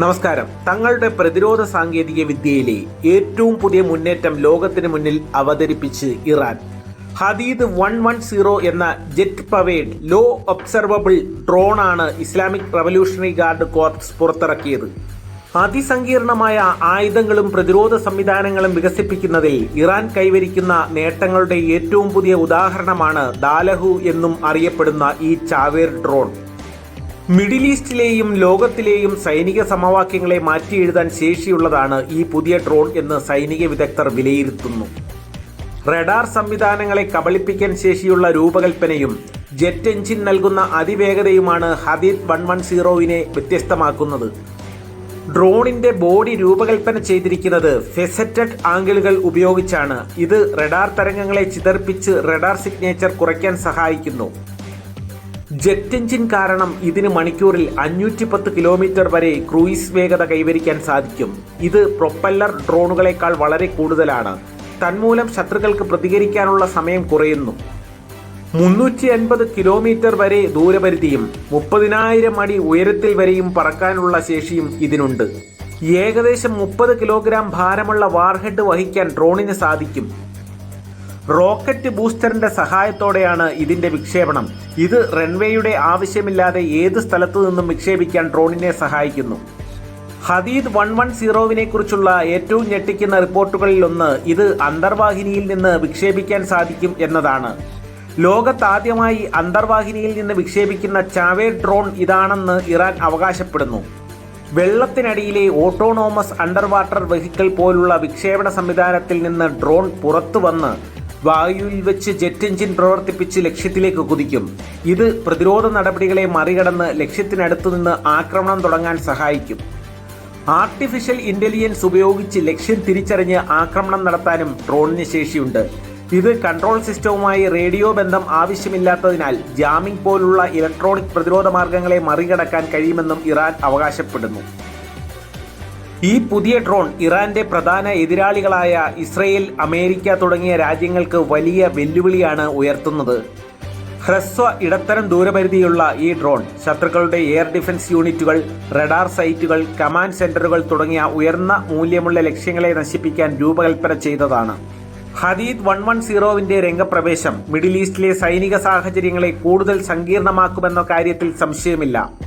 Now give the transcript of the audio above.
നമസ്കാരം. തങ്ങളുടെ പ്രതിരോധ സാങ്കേതിക വിദ്യയിലെ ഏറ്റവും പുതിയ മുന്നേറ്റം ലോകത്തിന് മുന്നിൽ അവതരിപ്പിച്ച് Iran. Hadid one one zero എന്ന jet powered low observable drone ആണ് ഇസ്ലാമിക് റവല്യൂഷണറി ഗാർഡ് കോർപ്സ് പുറത്തിറക്കിയത്. അതിസങ്കീർണമായ ആയുധങ്ങളും പ്രതിരോധ സംവിധാനങ്ങളും വികസിപ്പിക്കുന്നതിൽ ഇറാൻ കൈവരിക്കുന്ന നേട്ടങ്ങളുടെ ഏറ്റവും പുതിയ ഉദാഹരണമാണ് ദാലഹു എന്നും അറിയപ്പെടുന്ന ഈ ചാവേർ ഡ്രോൺ. മിഡിൽ ഈസ്റ്റിലെയും ലോകത്തിലെയും സൈനിക സമവാക്യങ്ങളെ മാറ്റിയെഴുതാൻ ശേഷിയുള്ളതാണ് ഈ പുതിയ ഡ്രോൺ എന്ന് സൈനിക വിദഗ്ധർ വിലയിരുത്തുന്നു. റഡാർ സംവിധാനങ്ങളെ കബളിപ്പിക്കാൻ ശേഷിയുള്ള രൂപകൽപ്പനയും ജെറ്റ് എഞ്ചിൻ നൽകുന്ന അതിവേഗതയുമാണ് ഹദീദ് വൺ വൺ സീറോവിനെ വ്യത്യസ്തമാക്കുന്നത്. ഡ്രോണിന്റെ ബോഡി രൂപകൽപ്പന ചെയ്തിരിക്കുന്നത് ഫെസറ്റഡ് ആംഗിളുകൾ ഉപയോഗിച്ചാണ്. ഇത് റഡാർ തരംഗങ്ങളെ ചിതർപ്പിച്ച് റഡാർ സിഗ്നേച്ചർ കുറയ്ക്കാൻ സഹായിക്കുന്നു. ജെറ്റ് എഞ്ചിൻ കാരണം ഇതിന് മണിക്കൂറിൽ അഞ്ഞൂറ്റി പത്ത് കിലോമീറ്റർ വരെ ക്രൂയിസ് വേഗത കൈവരിക്കാൻ സാധിക്കും. ഇത് പ്രൊപ്പല്ലർ ഡ്രോണുകളേക്കാൾ വളരെ കൂടുതലാണ്. തന്മൂലം ശത്രുക്കൾക്ക് പ്രതികരിക്കാനുള്ള സമയം കുറയുന്നു. മുന്നൂറ്റി അൻപത് കിലോമീറ്റർ വരെ ദൂരപരിധിയും മുപ്പതിനായിരം അടി ഉയരത്തിൽ വരെയും പറക്കാനുള്ള ശേഷിയും ഇതിനുണ്ട്. ഏകദേശം മുപ്പത് കിലോഗ്രാം ഭാരമുള്ള വാർഹെഡ് വഹിക്കാൻ ഡ്രോണിന് സാധിക്കും. റോക്കറ്റ് ബൂസ്റ്ററിന്റെ സഹായത്തോടെയാണ് ഇതിന്റെ വിക്ഷേപണം. ഇത് റൺവേയുടെ ആവശ്യമില്ലാതെ ഏത് സ്ഥലത്തു നിന്നും വിക്ഷേപിക്കാൻ ഡ്രോണിനെ സഹായിക്കുന്നു. ഹദീദ് വൺ വൺ സീറോവിനെ കുറിച്ചുള്ള ഏറ്റവും ഞെട്ടിക്കുന്ന റിപ്പോർട്ടുകളിലൊന്ന് ഇത് അന്തർവാഹിനിയിൽ നിന്ന് വിക്ഷേപിക്കാൻ സാധിക്കും എന്നതാണ്. ലോകത്താദ്യമായി അന്തർവാഹിനിയിൽ നിന്ന് വിക്ഷേപിക്കുന്ന ചാവേ ഡ്രോൺ ഇതാണെന്ന് ഇറാൻ അവകാശപ്പെടുന്നു. വെള്ളത്തിനടിയിലെ ഓട്ടോണോമസ് അണ്ടർ വാട്ടർ വെഹിക്കിൾ പോലുള്ള വിക്ഷേപണ സംവിധാനത്തിൽ നിന്ന് ഡ്രോൺ പുറത്തു വന്ന് വായുവിൽ വെച്ച് ജെറ്റ് എഞ്ചിൻ പ്രവർത്തിപ്പിച്ച് ലക്ഷ്യത്തിലേക്ക് കുതിക്കും. ഇത് പ്രതിരോധ നടപടികളെ മറികടന്ന് ലക്ഷ്യത്തിനടുത്തു നിന്ന് ആക്രമണം തുടങ്ങാൻ സഹായിക്കും. ആർട്ടിഫിഷ്യൽ ഇന്റലിജൻസ് ഉപയോഗിച്ച് ലക്ഷ്യം തിരിച്ചറിഞ്ഞ് ആക്രമണം നടത്താനും ഡ്രോണിന് ശേഷിയുണ്ട്. ഇത് കൺട്രോൾ സിസ്റ്റവുമായി റേഡിയോ ബന്ധം ആവശ്യമില്ലാത്തതിനാൽ ജാമിംഗ് പോലുള്ള ഇലക്ട്രോണിക് പ്രതിരോധ മാർഗങ്ങളെ മറികടക്കാൻ കഴിയുമെന്നും ഇറാൻ അവകാശപ്പെടുന്നു. ഈ പുതിയ ഡ്രോൺ ഇറാന്റെ പ്രധാന എതിരാളികളായ ഇസ്രയേൽ അമേരിക്ക തുടങ്ങിയ രാജ്യങ്ങൾക്ക് വലിയ വെല്ലുവിളിയാണ് ഉയർത്തുന്നത്. ഹ്രസ്വ ഇടത്തരം ദൂരപരിധിയുള്ള ഈ ഡ്രോൺ ശത്രുക്കളുടെ എയർ ഡിഫൻസ് യൂണിറ്റുകൾ റഡാർ സൈറ്റുകൾ കമാൻഡ് സെന്ററുകൾ തുടങ്ങിയ ഉയർന്ന മൂല്യമുള്ള ലക്ഷ്യങ്ങളെ നശിപ്പിക്കാൻ രൂപകൽപ്പന ചെയ്തതാണ്. ഹദീദ് വൺ വൺ സീറോവിന്റെ രംഗപ്രവേശം മിഡിൽ ഈസ്റ്റിലെ സൈനിക സാഹചര്യങ്ങളെ കൂടുതൽ സങ്കീർണമാക്കുമെന്ന കാര്യത്തിൽ സംശയമില്ല.